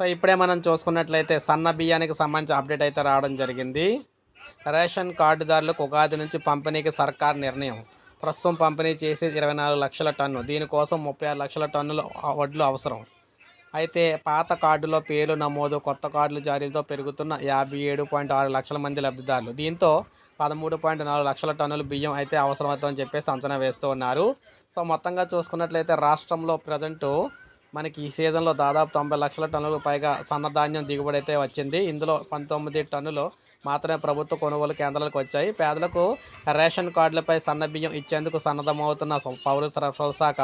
So ఇప్పుడే మనం చూసుకున్నట్లయితే సన్న బియ్యానికి సంబంధించి అప్డేట్ అయితే రావడం జరిగింది. రేషన్ కార్డుదారులకు ఉగాది నుంచి పంపిణీకి సర్కార్ నిర్ణయం. ప్రస్తుతం పంపిణీ చేసి ఇరవై నాలుగు లక్షల టన్ను. దీనికోసం ముప్పై ఆరు లక్షల టన్నులు వడ్లు అవసరం. అయితే పాత కార్డులో పేరు నమోదు కొత్త కార్డులు జారీతో పెరుగుతున్న యాభై ఏడు పాయింట్ ఆరు లక్షల మంది లబ్ధిదారులు. దీంతో పదమూడు పాయింట్ నాలుగు లక్షల టన్నుల బియ్యం అయితే అవసరమవుతుందని చెప్పేసి అంచనా వేస్తూ ఉన్నారు. సో మొత్తంగా చూసుకున్నట్లయితే రాష్ట్రంలో ప్రజెంటు మనకి ఈ సీజన్లో దాదాపు తొంభై లక్షల టన్నులకు పైగా సన్నధాన్యం దిగుబడి అయితే వచ్చింది. ఇందులో పంతొమ్మిది టన్నులు మాత్రమే ప్రభుత్వ కొనుగోలు కేంద్రాలకు వచ్చాయి. పేదలకు రేషన్ కార్డులపై సన్న బియ్యం ఇచ్చేందుకు సన్నద్ధమవుతున్న పౌర సరఫరాల శాఖ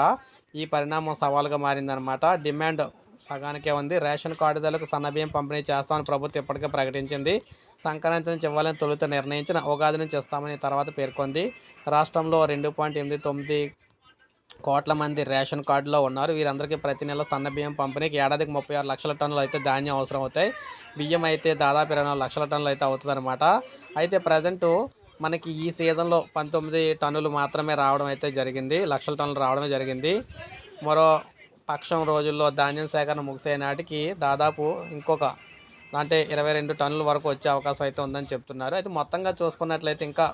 ఈ పరిణామం సవాలుగా మారిందనమాట డిమాండ్ సగానికే ఉంది. రేషన్ కార్డుదారులకు సన్నబియ్యం పంపిణీ చేస్తామని ప్రభుత్వం ఇప్పటికే ప్రకటించింది. సంక్రాంతి నుంచి ఇవ్వాలని తొలుత నిర్ణయించిన ఉగాది నుంచి ఇస్తామని తర్వాత పేర్కొంది. రాష్ట్రంలో రెండు పాయింట్ ఎనిమిది తొమ్మిది కోట్ల మంది రేషన్ కార్డులో ఉన్నారు. వీరందరికీ ప్రతి నెల సన్న బియ్యం పంపిణీకి ఏడాదికి ముప్పై ఆరు లక్షల టన్నులు అయితే ధాన్యం అవసరం అవుతాయి. బియ్యం అయితే దాదాపు ఇరవై నాలుగు లక్షల టన్నులు అయితే అవుతుందన్నమాట. అయితే ప్రజెంటు మనకి ఈ సీజన్లో పంతొమ్మిది టన్నులు మాత్రమే రావడం అయితే జరిగింది. లక్షల టన్నులు రావడమే జరిగింది. మరో పక్షం రోజుల్లో ధాన్యం సేకరణ ముగిసే నాటికి దాదాపు ఇంకొక అంటే ఇరవై రెండు టన్నుల వరకు వచ్చే అవకాశం అయితే ఉందని చెప్తున్నారు. అయితే మొత్తంగా చూసుకున్నట్లయితే ఇంకా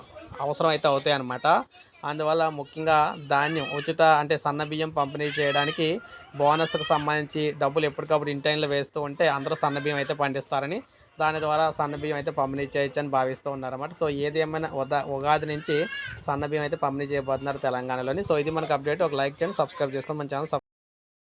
అవసరం అయితే అవుతాయి అన్నమాట. అందువల్ల ముఖ్యంగా ధాన్యం ఉచిత అంటే సన్న బియ్యం పంపిణీ చేయడానికి బోనస్కు సంబంధించి డబ్బులు ఎప్పటికప్పుడు ఇంటైన్లో వేస్తూ ఉంటే అందరూ సన్న బియ్యం అయితే పండిస్తారని దాని ద్వారా సన్న బియ్యం అయితే పంపిణీ చేయొచ్చు అని భావిస్తూ ఉన్నారన్నమాట. సో ఏది ఏమైనా ఉదా ఉగాది నుంచి సన్న బియ్యం అయితే పంపిణీ చేయబోతున్నారు తెలంగాణలోని. సో ఇది మనకు అప్డేట్. ఒక లైక్ చేయండి సబ్స్క్రైబ్ చేసుకోండి. మన ఛానల్